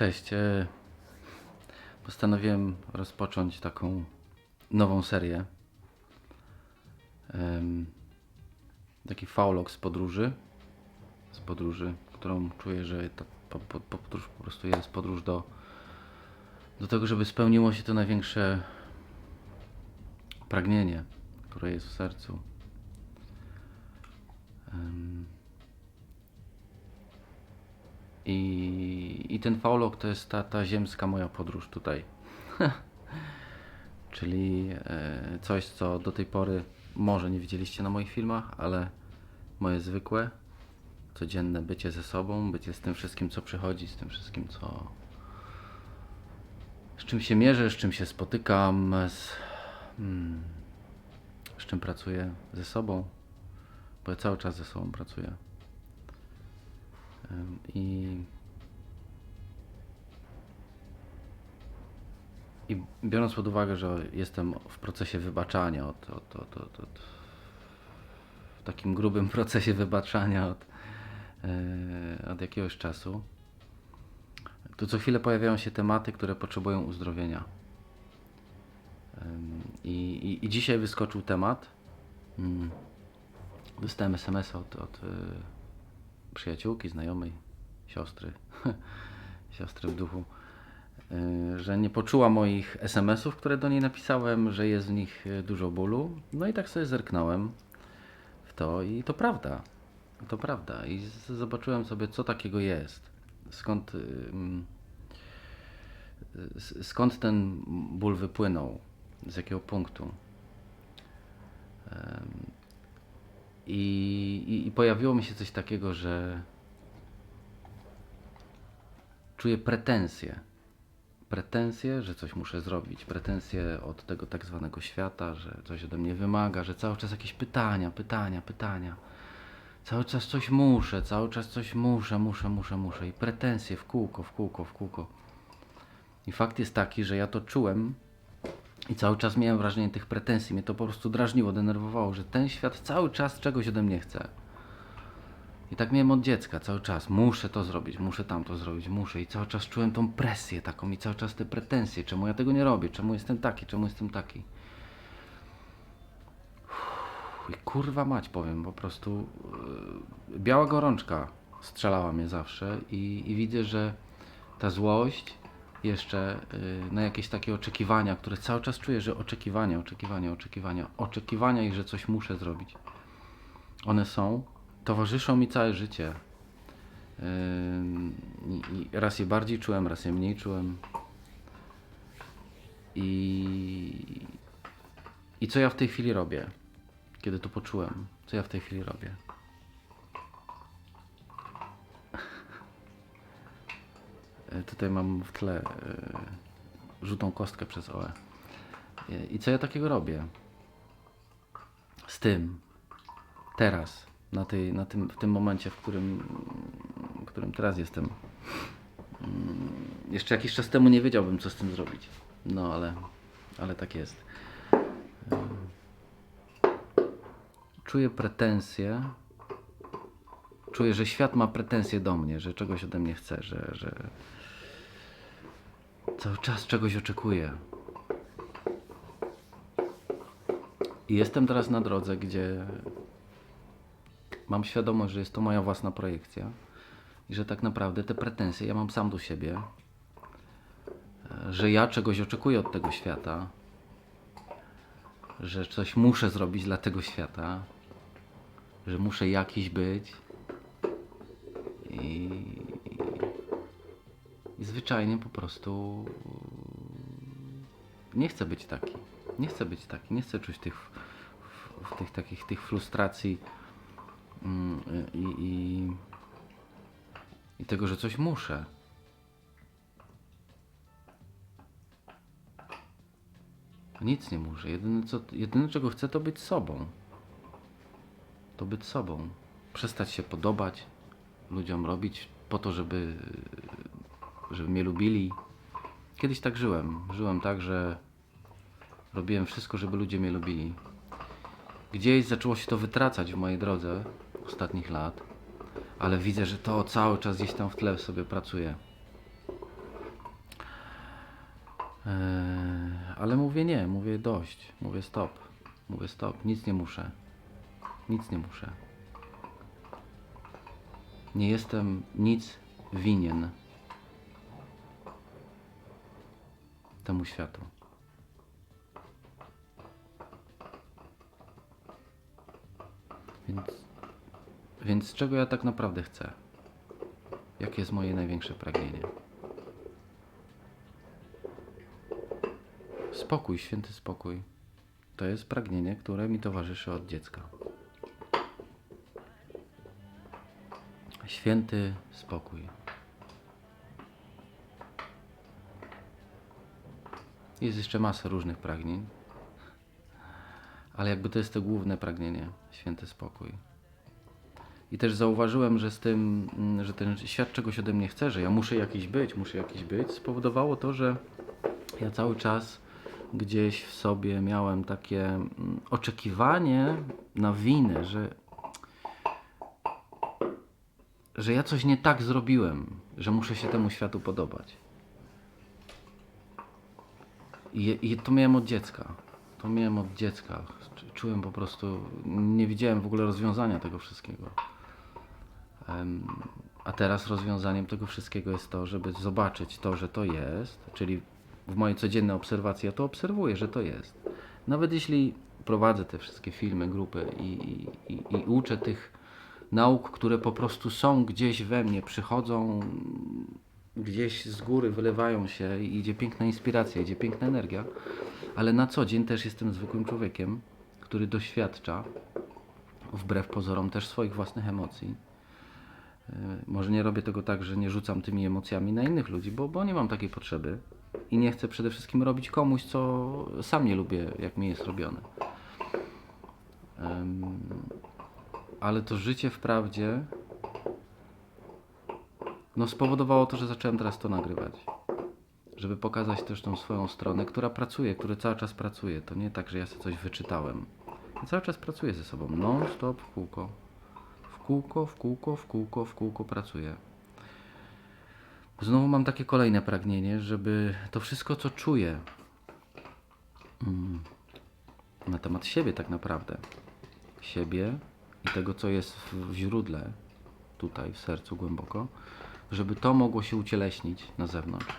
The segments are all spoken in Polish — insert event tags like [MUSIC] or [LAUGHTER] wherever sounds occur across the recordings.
Cześć. e, Postanowiłem rozpocząć taką nową serię. Taki faulog z podróży. Z podróży, którą czuję, że ta po, po, po podróż po prostu jest podróż do, do tego, żeby spełniło się to największe pragnienie, które jest w sercu. I, I ten faulog to jest ta, ta ziemska moja podróż tutaj. [LAUGHS] Czyli e, coś, co do tej pory może nie widzieliście na moich filmach, ale moje zwykłe, codzienne bycie ze sobą, bycie z tym wszystkim, co przychodzi, z tym wszystkim, co. z czym się mierzę, z czym się spotykam, z, mm, z czym pracuję ze sobą, bo ja cały czas ze sobą pracuję. I, I biorąc pod uwagę, że jestem w procesie wybaczania, od, od, od, od, od, w takim grubym [LAUGHS] procesie wybaczania od, e, od jakiegoś czasu, to co chwilę pojawiają się tematy, które potrzebują uzdrowienia. I, i, i dzisiaj wyskoczył temat. Mm, Dostałem SMS od, od e, przyjaciółki, znajomej, siostry, [LAUGHS] siostry w duchu, y, że nie poczuła moich SMS-ów, które do niej napisałem, że jest w nich y, dużo bólu. No i tak sobie zerknąłem w to i to prawda. To prawda. I zobaczyłem sobie, co takiego jest. Skąd, y, mm, skąd ten ból wypłynął, z jakiego punktu. I, i, I pojawiło mi się coś takiego, że czuję pretensje. Pretensje, że coś muszę zrobić. Pretensje od tego tak zwanego świata, że coś ode mnie wymaga, że cały czas jakieś pytania, pytania, pytania. Cały czas coś muszę, cały czas coś muszę, muszę, muszę, muszę. I pretensje w kółko, w kółko, w kółko. I fakt jest taki, że ja to czułem i cały czas miałem wrażenie tych pretensji. Mnie to po prostu drażniło, denerwowało, że ten świat cały czas czegoś ode mnie chce. I tak miałem od dziecka cały czas. Muszę to zrobić, muszę tamto zrobić, muszę. I cały czas czułem tą presję taką i cały czas te pretensje. Czemu ja tego nie robię? Czemu jestem taki? Czemu jestem taki? I kurwa mać powiem, po prostu yy, biała gorączka strzelała mnie zawsze i, i widzę, że ta złość jeszcze yy, na jakieś takie oczekiwania, które cały czas czuję, że oczekiwania, oczekiwania, oczekiwania, oczekiwania i że coś muszę zrobić. One są, towarzyszą mi całe życie. I raz je bardziej czułem, raz je mniej czułem. I, I co ja w tej chwili robię? Kiedy to poczułem? Co ja w tej chwili robię? Tutaj mam w tle e, żółtą kostkę przez OE. E, I co ja takiego robię? Z tym, teraz, na, tej, na tym, w tym momencie, w którym, w którym teraz jestem. Mm, Jeszcze jakiś czas temu nie wiedziałbym, co z tym zrobić. No, ale, ale tak jest. Ym. Czuję pretensje. Czuję, że świat ma pretensje do mnie, że czegoś ode mnie chce, że, że cały czas czegoś oczekuje. I jestem teraz na drodze, gdzie mam świadomość, że jest to moja własna projekcja i że tak naprawdę te pretensje ja mam sam do siebie, że ja czegoś oczekuję od tego świata, że coś muszę zrobić dla tego świata, że muszę jakiś być i zwyczajnie po prostu nie chcę być taki. Nie chcę być taki. Nie chcę czuć tych, tych takich tych frustracji mm, i, i, i tego, że coś muszę. Nic nie muszę. Jedyne, co, jedyne czego chcę, to być sobą. To być sobą. Przestać się podobać ludziom, robić po to, żeby, żeby mnie lubili. Kiedyś tak żyłem. Żyłem tak, że robiłem wszystko, żeby ludzie mnie lubili. Gdzieś zaczęło się to wytracać w mojej drodze ostatnich lat, ale widzę, że to cały czas gdzieś tam w tle sobie pracuje. Eee, ale mówię nie, mówię dość, mówię stop, mówię stop, nic nie muszę, nic nie muszę. Nie jestem nic winien temu światu. Więc, więc czego ja tak naprawdę chcę? Jakie jest moje największe pragnienie? Spokój, święty spokój. To jest pragnienie, które mi towarzyszy od dziecka. Święty spokój. Jest jeszcze masa różnych pragnień, ale jakby to jest to główne pragnienie święty spokój. I też zauważyłem, że z tym, mm, że ten świat czegoś ode mnie chce, że ja muszę jakiś być, muszę jakiś być, spowodowało to, że ja cały czas gdzieś w sobie miałem takie mm, oczekiwanie na winę, że, że ja coś nie tak zrobiłem, że muszę się temu światu podobać. I, I to miałem od dziecka. To miałem od dziecka. Czułem po prostu, nie widziałem w ogóle rozwiązania tego wszystkiego. Em, A teraz rozwiązaniem tego wszystkiego jest to, żeby zobaczyć to, że to jest, czyli w mojej codziennej obserwacji ja to obserwuję, że to jest. Nawet jeśli prowadzę te wszystkie filmy, grupy i, i, i uczę tych nauk, które po prostu są gdzieś we mnie, przychodzą gdzieś z góry, wylewają się i idzie piękna inspiracja, idzie piękna energia, ale na co dzień też jestem zwykłym człowiekiem, który doświadcza, wbrew pozorom, też swoich własnych emocji. Yy, Może nie robię tego tak, że nie rzucam tymi emocjami na innych ludzi, bo, bo nie mam takiej potrzeby i nie chcę przede wszystkim robić komuś, co sam nie lubię, jak mi jest robione. Ale to życie wprawdzie no spowodowało to, że zacząłem teraz to nagrywać. Żeby pokazać też tą swoją stronę, która pracuje, która cały czas pracuje. To nie tak, że ja sobie coś wyczytałem. Ja cały czas pracuję ze sobą. Non stop w kółko. W kółko, w kółko, w kółko, w kółko pracuję. Znowu mam takie kolejne pragnienie, żeby to wszystko, co czuję mm, na temat siebie tak naprawdę, siebie i tego, co jest w źródle, tutaj w sercu głęboko, żeby to mogło się ucieleśnić na zewnątrz.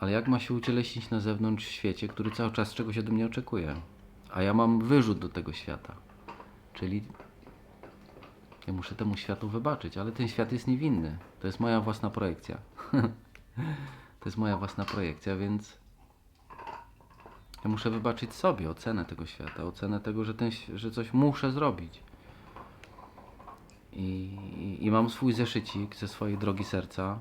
Ale jak ma się ucieleśnić na zewnątrz w świecie, który cały czas czegoś ode mnie oczekuje? A ja mam wyrzut do tego świata. Czyli ja muszę temu światu wybaczyć, ale ten świat jest niewinny. To jest moja własna projekcja. [LAUGHS] to jest moja własna projekcja, więc ja muszę wybaczyć sobie ocenę tego świata, ocenę tego, że, ten, że coś muszę zrobić. I, i, mam swój zeszycik ze swojej drogi serca,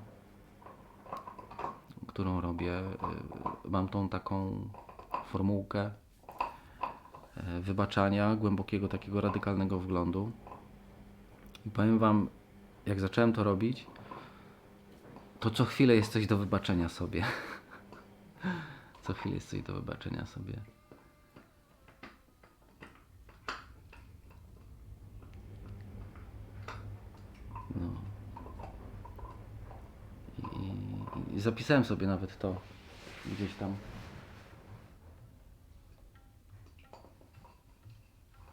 którą robię. Y, Mam tą taką formułkę y, wybaczania, głębokiego, takiego radykalnego wglądu. I powiem Wam, jak zacząłem to robić, to co chwilę jest coś do wybaczenia sobie. [LAUGHS] co chwilę jest coś do wybaczenia sobie. No. I, I zapisałem sobie nawet to gdzieś tam.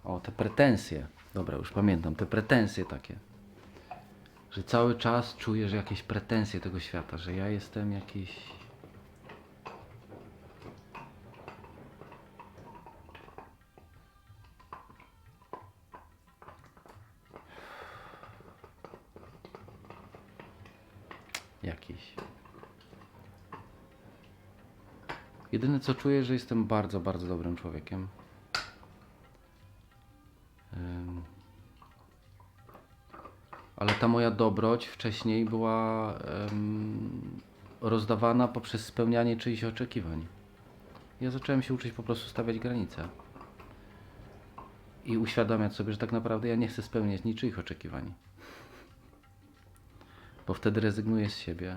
O, te pretensje. Dobra, już pamiętam, te pretensje takie. Że cały czas czuję, że jakieś pretensje tego świata, że ja jestem. Jakiś. Jedyne co czuję, że jestem bardzo, bardzo dobrym człowiekiem. Ale ta moja dobroć wcześniej była rozdawana poprzez spełnianie czyichś oczekiwań. Ja zacząłem się uczyć po prostu stawiać granice. I uświadamiać sobie, że tak naprawdę ja nie chcę spełniać niczyich oczekiwań. Bo wtedy rezygnuję z siebie.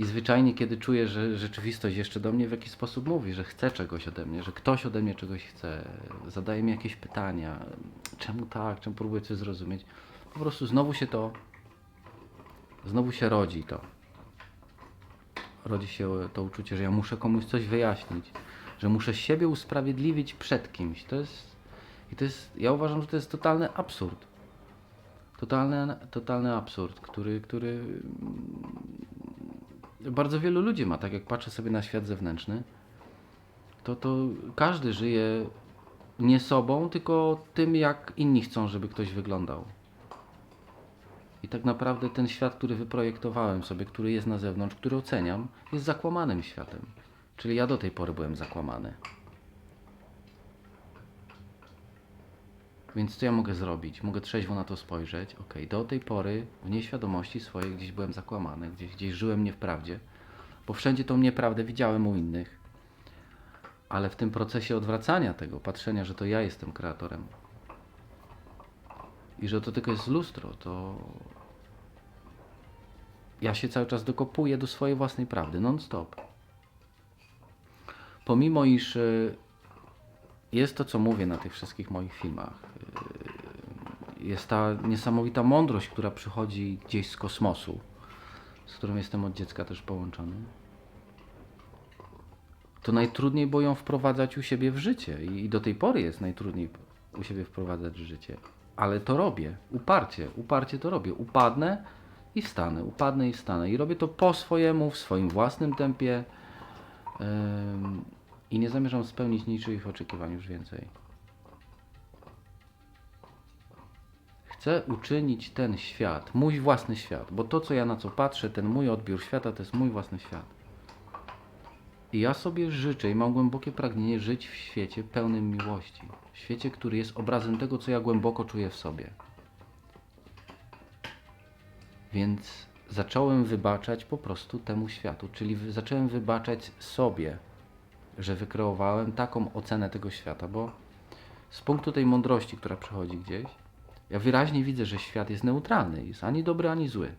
I zwyczajnie, kiedy czuję, że rzeczywistość jeszcze do mnie w jakiś sposób mówi, że chce czegoś ode mnie, że ktoś ode mnie czegoś chce, zadaje mi jakieś pytania, czemu tak, czemu próbuję coś zrozumieć, po prostu znowu się to Znowu się rodzi to. Rodzi się to uczucie, że ja muszę komuś coś wyjaśnić, że muszę siebie usprawiedliwić przed kimś. To jest, i to jest, ja uważam, że to jest totalny absurd. Totalny, totalny absurd, który, który bardzo wielu ludzi ma. Tak jak patrzę sobie na świat zewnętrzny, to, to każdy żyje nie sobą, tylko tym, jak inni chcą, żeby ktoś wyglądał. I tak naprawdę ten świat, który wyprojektowałem sobie, który jest na zewnątrz, który oceniam, jest zakłamanym światem. Czyli ja do tej pory byłem zakłamany. Więc co ja mogę zrobić? Mogę trzeźwo na to spojrzeć. Ok, do tej pory w nieświadomości swojej gdzieś byłem zakłamany, gdzieś, gdzieś żyłem nie w prawdzie, bo wszędzie tą nieprawdę widziałem u innych. Ale w tym procesie odwracania tego, patrzenia, że to ja jestem kreatorem i że to tylko jest lustro, to ja się cały czas dokopuję do swojej własnej prawdy, non-stop. Pomimo iż y, jest to, co mówię na tych wszystkich moich filmach, jest ta niesamowita mądrość, która przychodzi gdzieś z kosmosu, z którą jestem od dziecka też połączony, to najtrudniej było ją wprowadzać u siebie w życie i do tej pory jest najtrudniej u siebie wprowadzać w życie. Ale to robię, uparcie, uparcie to robię. Upadnę i wstanę, upadnę i wstanę. I robię to po swojemu, w swoim własnym tempie i nie zamierzam spełnić niczyich oczekiwań już więcej. Chcę uczynić ten świat, mój własny świat, bo to, co ja na co patrzę, ten mój odbiór świata, to jest mój własny świat. I ja sobie życzę i mam głębokie pragnienie żyć w świecie pełnym miłości. W świecie, który jest obrazem tego, co ja głęboko czuję w sobie. Więc zacząłem wybaczać po prostu temu światu, czyli zacząłem wybaczać sobie, że wykreowałem taką ocenę tego świata, bo z punktu tej mądrości, która przychodzi gdzieś, ja wyraźnie widzę, że świat jest neutralny, jest ani dobry, ani zły.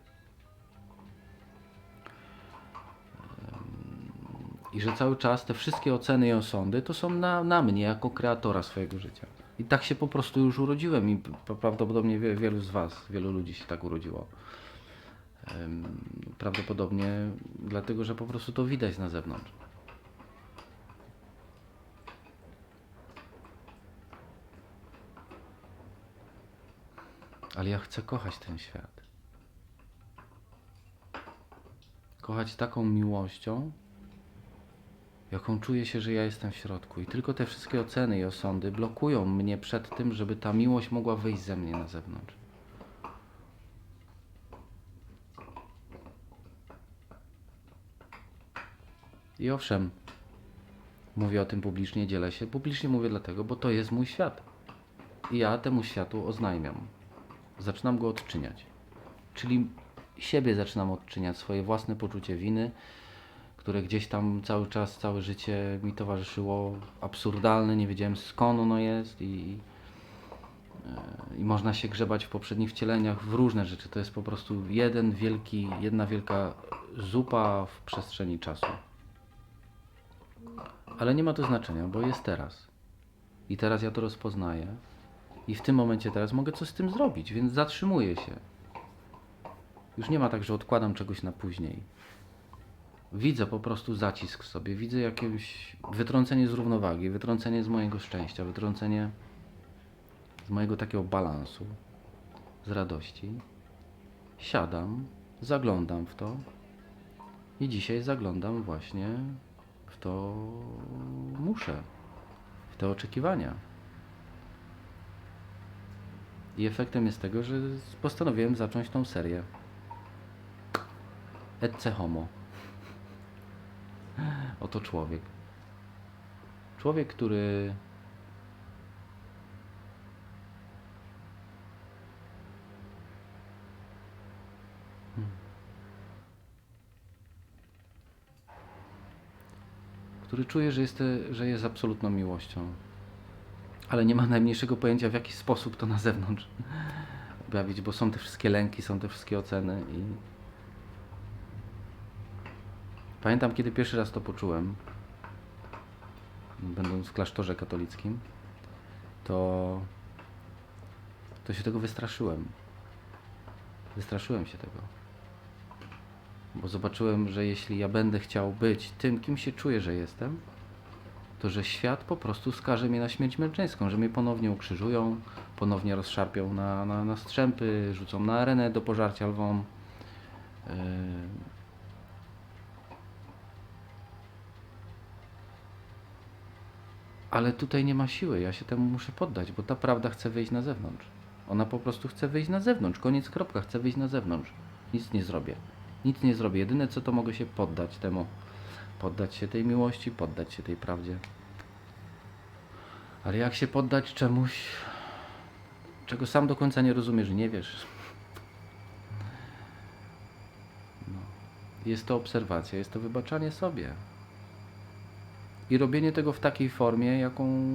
I że cały czas te wszystkie oceny i osądy to są na, na mnie jako kreatora swojego życia. I tak się po prostu już urodziłem i prawdopodobnie wie, wielu z Was, wielu ludzi się tak urodziło. Prawdopodobnie dlatego, że po prostu to widać na zewnątrz. Ale ja chcę kochać ten świat. Kochać taką miłością, jaką czuję się, że ja jestem w środku. I tylko te wszystkie oceny i osądy blokują mnie przed tym, żeby ta miłość mogła wyjść ze mnie na zewnątrz. I owszem, mówię o tym publicznie, dzielę się. Publicznie mówię dlatego, bo to jest mój świat. I ja temu światu oznajmiam. Zaczynam go odczyniać. Czyli siebie zaczynam odczyniać, swoje własne poczucie winy, które gdzieś tam cały czas, całe życie mi towarzyszyło, absurdalne, nie wiedziałem skąd ono jest i, e, i można się grzebać w poprzednich wcieleniach w różne rzeczy. To jest po prostu jeden wielki, jedna wielka zupa w przestrzeni czasu. Ale nie ma to znaczenia, bo jest teraz. I teraz ja to rozpoznaję. I w tym momencie teraz mogę coś z tym zrobić, więc zatrzymuję się. Już nie ma tak, że odkładam czegoś na później. Widzę po prostu zacisk w sobie, widzę jakieś wytrącenie z równowagi, wytrącenie z mojego szczęścia, wytrącenie z mojego takiego balansu, z radości. Siadam, zaglądam w to i dzisiaj zaglądam właśnie w to muszę, w te oczekiwania. I efektem jest tego, że postanowiłem zacząć tą serię. Ecce homo. [LAUGHS] Oto człowiek. Człowiek, który Hmm. który czuje, że jest, że jest absolutną miłością, ale nie ma najmniejszego pojęcia, w jaki sposób to na zewnątrz [LAUGHS] objawić, bo są te wszystkie lęki, są te wszystkie oceny i Pamiętam, kiedy pierwszy raz to poczułem, będąc w klasztorze katolickim, to, to się tego wystraszyłem. Wystraszyłem się tego. Bo zobaczyłem, że jeśli ja będę chciał być tym, kim się czuję, że jestem, to że świat po prostu skaże mnie na śmierć męczeńską, że mnie ponownie ukrzyżują, ponownie rozszarpią na, na, na strzępy, rzucą na arenę do pożarcia lwom. Yy. Ale tutaj nie ma siły, ja się temu muszę poddać, bo ta prawda chce wyjść na zewnątrz. Ona po prostu chce wyjść na zewnątrz, koniec, kropka, chce wyjść na zewnątrz. Nic nie zrobię. Nic nie zrobię. Jedyne co to mogę się poddać temu. Poddać się tej miłości, poddać się tej prawdzie. Ale jak się poddać czemuś, czego sam do końca nie rozumiesz, nie wiesz? No. Jest to obserwacja, jest to wybaczanie sobie. I robienie tego w takiej formie, jaką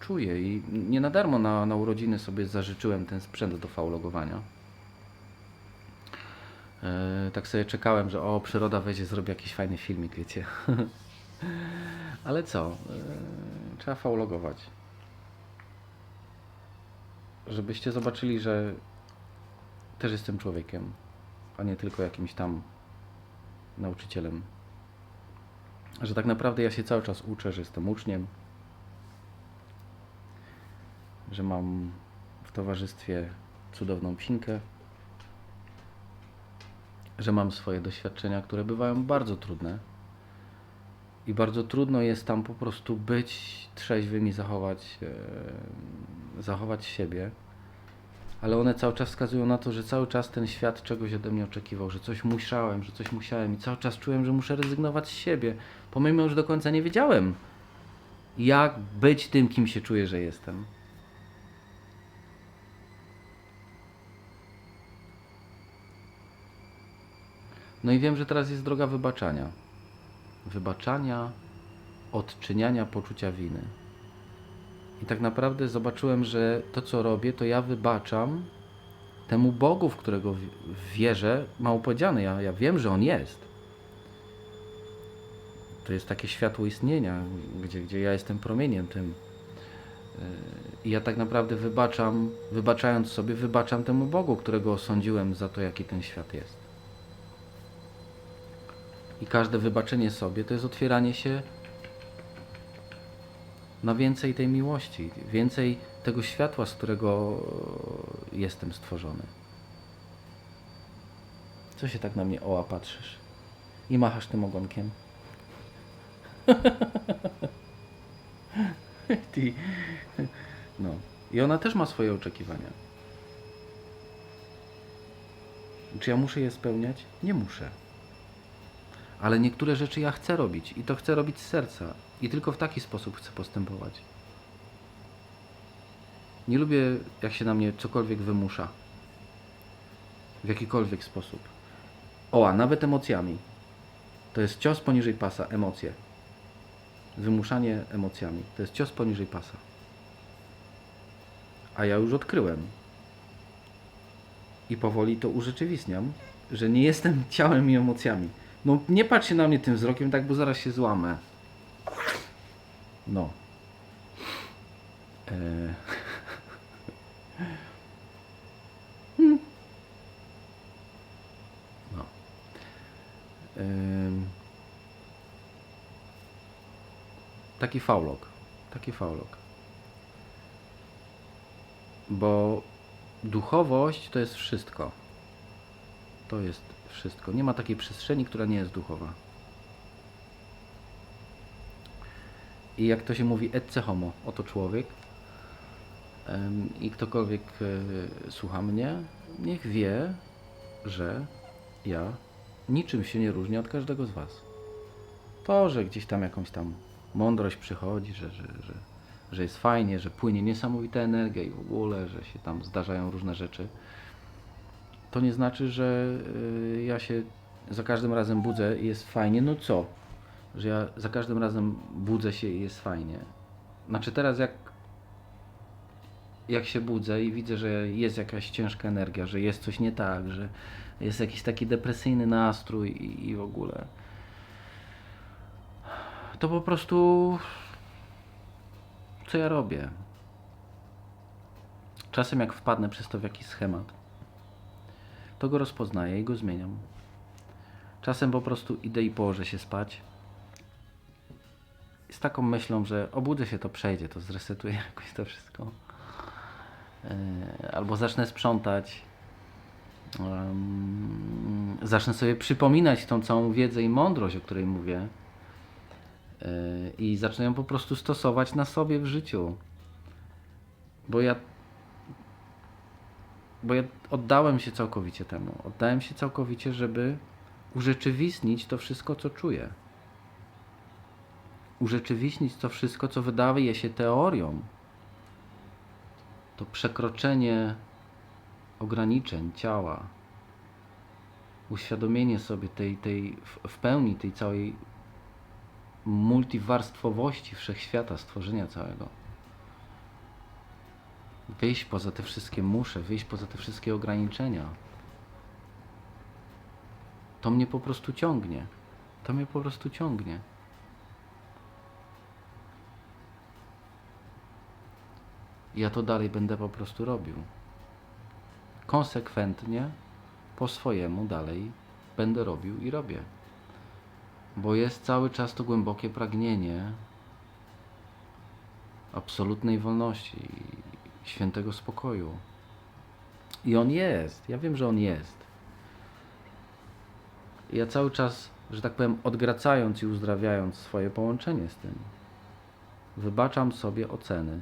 czuję. I nie na darmo na, na urodziny sobie zażyczyłem ten sprzęt do faulogowania. E, tak sobie czekałem, że o, przyroda weźmie, zrobi jakiś fajny filmik, wiecie. [LAUGHS] Ale co? E, trzeba faulogować. Żebyście zobaczyli, że też jestem człowiekiem, a nie tylko jakimś tam nauczycielem. Że tak naprawdę ja się cały czas uczę, że jestem uczniem, że mam w towarzystwie cudowną psinkę, że mam swoje doświadczenia, które bywają bardzo trudne. I bardzo trudno jest tam po prostu być trzeźwym i zachować, e, zachować siebie. Ale one cały czas wskazują na to, że cały czas ten świat czegoś ode mnie oczekiwał, że coś musiałem, że coś musiałem i cały czas czułem, że muszę rezygnować z siebie, pomimo, że do końca nie wiedziałem, jak być tym, kim się czuję, że jestem. No i wiem, że teraz jest droga wybaczania. Wybaczania, odczyniania poczucia winy. I tak naprawdę zobaczyłem, że to, co robię, to ja wybaczam temu Bogu, w którego wierzę, mało powiedziane. Ja, ja wiem, że On jest. To jest takie światło istnienia, gdzie, gdzie ja jestem promieniem tym. Yy, I ja tak naprawdę wybaczam, wybaczając sobie, wybaczam temu Bogu, którego osądziłem za to, jaki ten świat jest. I każde wybaczenie sobie to jest otwieranie się na więcej tej miłości, więcej tego światła, z którego jestem stworzony. Co się tak na mnie oła patrzysz? I machasz tym ogonkiem? [LAUGHS] No. I ona też ma swoje oczekiwania. Czy ja muszę je spełniać? Nie muszę. Ale niektóre rzeczy ja chcę robić i to chcę robić z serca. I tylko w taki sposób chcę postępować. Nie lubię, jak się na mnie cokolwiek wymusza. W jakikolwiek sposób. O, a nawet emocjami. To jest cios poniżej pasa, emocje. Wymuszanie emocjami. To jest cios poniżej pasa. A ja już odkryłem. I powoli to urzeczywistniam, że nie jestem ciałem i emocjami. No nie patrz się na mnie tym wzrokiem, tak, bo zaraz się złamę. No. Eee. [LAUGHS] No. Em. Taki faulok. Taki faulok. Bo duchowość to jest wszystko. To jest wszystko. Nie ma takiej przestrzeni, która nie jest duchowa. I jak to się mówi, ecce homo, oto człowiek. I ktokolwiek e, słucha mnie, niech wie, że ja niczym się nie różnię od każdego z Was. To, że gdzieś tam jakąś tam mądrość przychodzi, że, że, że, że jest fajnie, że płynie niesamowita energia i w ogóle, że się tam zdarzają różne rzeczy, to nie znaczy, że y, ja się za każdym razem budzę i jest fajnie. No co? Że ja za każdym razem budzę się i jest fajnie. Znaczy teraz jak jak się budzę i widzę, że jest jakaś ciężka energia, że jest coś nie tak, że jest jakiś taki depresyjny nastrój i, i w ogóle, to po prostu co ja robię? Czasem jak wpadnę przez to w jakiś schemat, to go rozpoznaję i go zmieniam. Czasem po prostu idę i położę się spać. Z taką myślą, że obudzę się, to przejdzie, to zresetuję [LAUGHS] jakoś to wszystko. Yy, Albo zacznę sprzątać. Zacznę sobie przypominać tą całą wiedzę i mądrość, o której mówię. Yy, I zacznę ją po prostu stosować na sobie w życiu. Bo ja bo ja oddałem się całkowicie temu. Oddałem się całkowicie, żeby urzeczywistnić to wszystko, co czuję. Urzeczywistnić to wszystko, co wydaje się teorią. To przekroczenie ograniczeń ciała. Uświadomienie sobie tej, tej w- pełni tej całej multiwarstwowości wszechświata, stworzenia całego wyjść poza te wszystkie musze, wyjść poza te wszystkie ograniczenia. To mnie po prostu ciągnie. To mnie po prostu ciągnie. Ja to dalej będę po prostu robił. Konsekwentnie, po swojemu dalej będę robił i robię. Bo jest cały czas to głębokie pragnienie absolutnej wolności, świętego spokoju. I on jest. Ja wiem, że on jest. I Ja cały czas, że tak powiem, odgracając i uzdrawiając swoje połączenie z tym, wybaczam sobie oceny.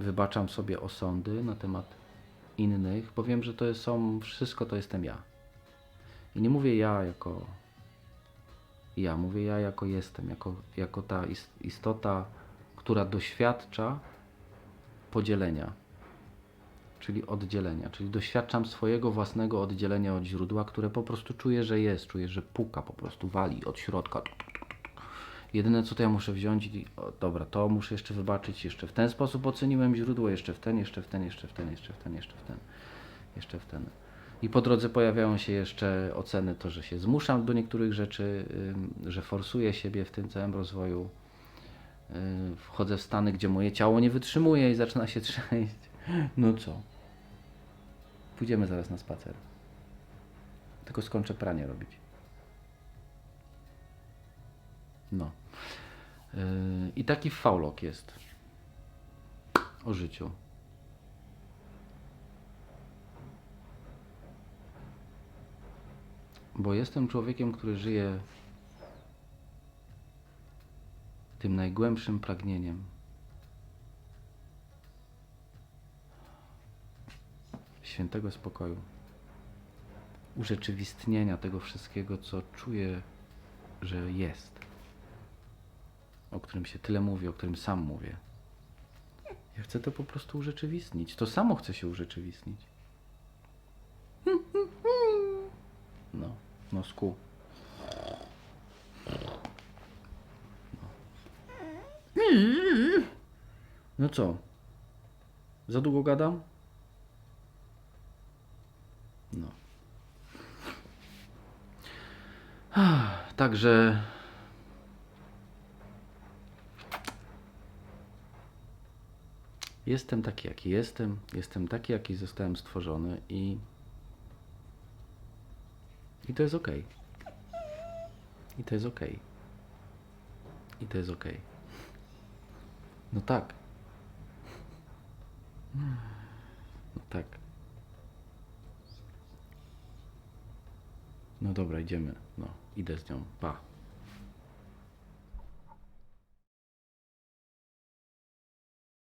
Wybaczam sobie osądy na temat innych, bo wiem, że to są, wszystko to jestem ja. I nie mówię ja jako ja, mówię ja jako jestem, jako, jako ta is- istota, która doświadcza podzielenia, czyli oddzielenia, czyli doświadczam swojego własnego oddzielenia od źródła, które po prostu czuję, że jest, czuję, że puka, po prostu wali od środka. Jedyne co to ja muszę wziąć i o, dobra, to muszę jeszcze wybaczyć, jeszcze w ten sposób oceniłem źródło, jeszcze w ten, jeszcze w ten, jeszcze w ten, jeszcze w ten, jeszcze w ten, jeszcze w ten. I po drodze pojawiają się jeszcze oceny, to, że się zmuszam do niektórych rzeczy, że forsuję siebie w tym całym rozwoju. Wchodzę w stany, gdzie moje ciało nie wytrzymuje i zaczyna się [LAUGHS] trzęść. No co? Pójdziemy zaraz na spacer. Tylko skończę pranie robić. No. I taki faulok jest o życiu. Bo jestem człowiekiem, który żyje tym najgłębszym pragnieniem. Świętego spokoju. Urzeczywistnienia tego wszystkiego, co czuję, że jest. O którym się tyle mówi, o którym sam mówię. Ja chcę to po prostu urzeczywistnić. To samo chce się urzeczywistnić. [LAUGHS] No, no. No. co? Za długo gadam? No. Także jestem taki, jaki jestem. Jestem taki, jaki zostałem stworzony i i to jest ok. I to jest ok. I to jest ok. No tak. No tak. No dobra, idziemy. No, idę z nią. Pa.